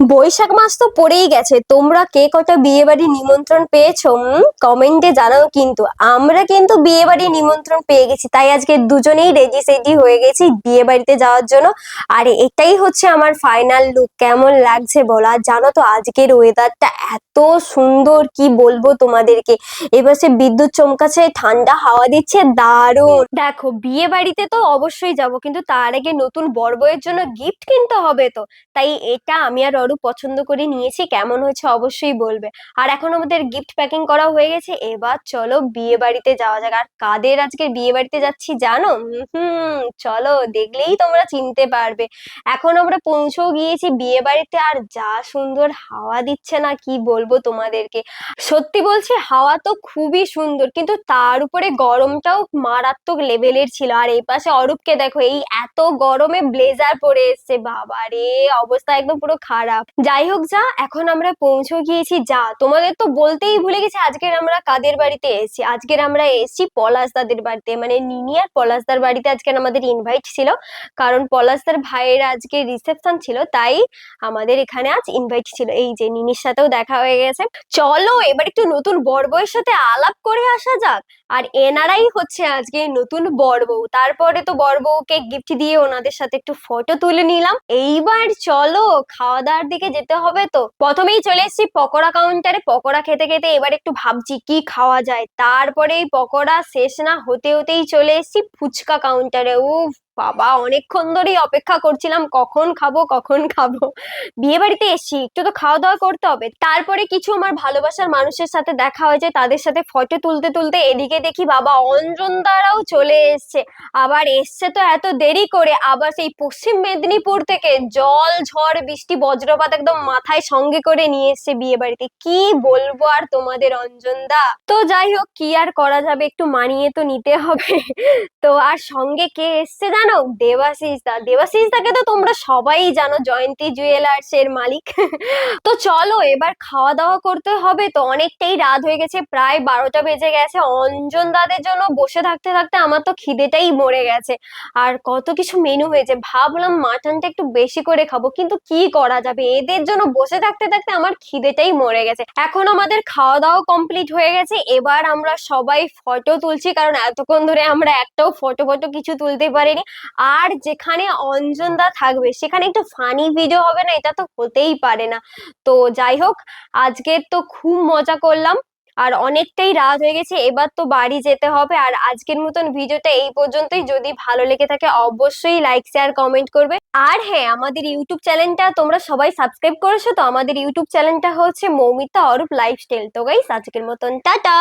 বৈশাখ মাস তো পড়েই গেছে। তোমরা কে কটা বিয়ে বাড়ি নিমন্ত্রণ পেয়েছ? কমেন্টে জানাও কিন্তু। আমরা কিন্তু বিয়ে বাড়ি নিমন্ত্রণ পেয়ে গেছি। তাই আজকে দুজনেই রেডি সেডি হয়ে গেছি বিয়ে বাড়িতে যাওয়ার জন্য। আর, এটাই হচ্ছে আমার ফাইনাল লুক কেমন লাগছে বলা? জানো তো, আজকের ওয়েদারটা এত সুন্দর, কি বলব তোমাদেরকে? এবার সে বিদ্যুৎ চমকাচ্ছে, ঠান্ডা হাওয়া দিচ্ছে, দারুণ! দেখো বিয়ে বাড়িতে তো অবশ্যই যাব, কিন্তু তার আগে নতুন বর বউয়ের জন্য গিফট কিনতে হবে তো। তাই এটা আমি আর অরু পছন্দ করে নিয়েছি, কেমন হয়েছে অবশ্যই বলবে। আর এখন আমাদের গিফট প্যাকিং করা হয়ে গেছে, এবার চলো বিয়ে বাড়িতে যাওয়া যাক। আর কাদের আজকে বিয়ে বাড়িতে যাচ্ছি জানো? হুম, চলো দেখলেই তোমরা চিনতে পারবে। এখন আমরা পৌঁছেও গিয়েছি বিয়ে বাড়িতে, আর যা সুন্দর হাওয়া দিচ্ছে না কি বলব তোমাদেরকে। সত্যি বলছি, হাওয়া তো খুবই সুন্দর, কিন্তু তার উপরে গরমটাও মারাত্মক লেভেলের ছিল। আর এই পাশে অরূপকে দেখো, এই এত গরমে ব্লেজার পরে এসছে বাবা রে অবস্থা একদম পুরো খারাপ। যাই হোক যা, এখন আমরা পৌঁছে গিয়েছি। যা, তোমাদের তো বলতেই ভুলে গেছি, আজকের আমরা কাদের বাড়িতে এসেছি? আজকের আমরা এসেছি পলাশদাদের বাড়িতে। মানে নিনি আর পলাশদার বাড়িতে আজকের আমাদের ইনভাইট ছিল। কারণ পলাশদার ভাইয়ের আজকে রিসেপশন ছিল, তাই আমাদের এখানে আজ ইনভাইট ছিল। এই যে, নিনির সাথেও দেখা হয়ে গেছে। চলো, এবার একটু নতুন বর বউয়ের সাথে আলাপ করে আসা যাক। আর এনারাই হচ্ছে আজকে নতুন বউ। তারপরে তো বউকে গিফট দিয়ে ওনাদের সাথে একটু ফটো তুলে নিলাম। এইবার চলো খাওয়া দাওয়ার দিকে যেতে হবে তো। প্রথমেই চলে এসেছি পকোড়া কাউন্টারে পকোড়া খেতে খেতে এবার একটু ভাবছি কি খাওয়া যায়। তারপরে এই পকোড়া শেষ না হতে হতেই চলে এসেছি ফুচকা কাউন্টারে উফ বাবা, অনেকক্ষণ ধরেই অপেক্ষা করছিলাম, কখন খাব কখন খাব। বিয়ে বাড়িতে এসছি, একটু তো খাওয়া দাওয়া করতে হবে। তারপরে কিছু আমার ভালোবাসার মানুষের সাথে দেখা হয়ে যায়, তাদের সাথে ফটো তুলতে তুলতে এদিকে দেখি বাবা, অঞ্জন দ্বারাও চলে এসছে। আবার এসছে তো এত দেরি করে, আবার সেই পশ্চিম মেদিনীপুর থেকে জল, ঝড়, বৃষ্টি, বজ্রপাত একদম মাথায় সঙ্গে করে নিয়ে এসছে বিয়ে বাড়িতে কি বলব আর তোমাদের, অঞ্জন দা? তো যাই হোক, কি আর করা যাবে, একটু মানিয়ে তো নিতে হবে। তো আর সঙ্গে কে এসছে জানো? দেবাশিস দা দেবাশিস দাকে তো তোমরা সবাই জানো, জয়ন্তী জুয়েলার্স এর মালিক। তো চলো, এবার খাওয়া দাওয়া করতে হবে। তো অনেকটাই রাত হয়ে গেছে, প্রায় বারোটা বেজে গেছে। অঞ্জন দাদের জন্য বসে থাকতে থাকতে আমার তো খিদেটাই মরে গেছে। আর কত কিছু মেনু হয়েছে। ভাবলাম মাটনটা একটু বেশি করে খাব, কিন্তু কি করা যাবে? এদের জন্য বসে থাকতে থাকতে আমার খিদেটাই মরে গেছে। এখন আমাদের খাওয়া দাওয়া কমপ্লিট হয়ে গেছে। এবার আমরা সবাই ফটো তুলছি, কারণ এতক্ষণ ধরে আমরা একটাও ফটো ফটো কিছু তুলতে পারিনি। আর যেখানে অঞ্জন দা থাকবে, সেখানে একটু ফানি ভিডিও হবে না, এটা তো হতেই পারে না। তো যাই হোক আজকে তো খুব মজা করলাম, আর অনেকটাই রাত হয়ে গেছে, এবার তো বাড়ি যেতে হবে, আর আজকের মতন ভিডিওটা এই পর্যন্তই। যদি ভালো লেগে থাকে, অবশ্যই লাইক শেয়ার কমেন্ট করবে। আর হ্যাঁ আমাদের ইউটিউব চ্যানেলটা তোমরা সবাই সাবস্ক্রাইব করেছ, তো আমাদের ইউটিউব চ্যানেলটা হচ্ছে মৌমিতা অরূপ লাইফস্টাইল তো গাইস আজকের মতন, টাটা!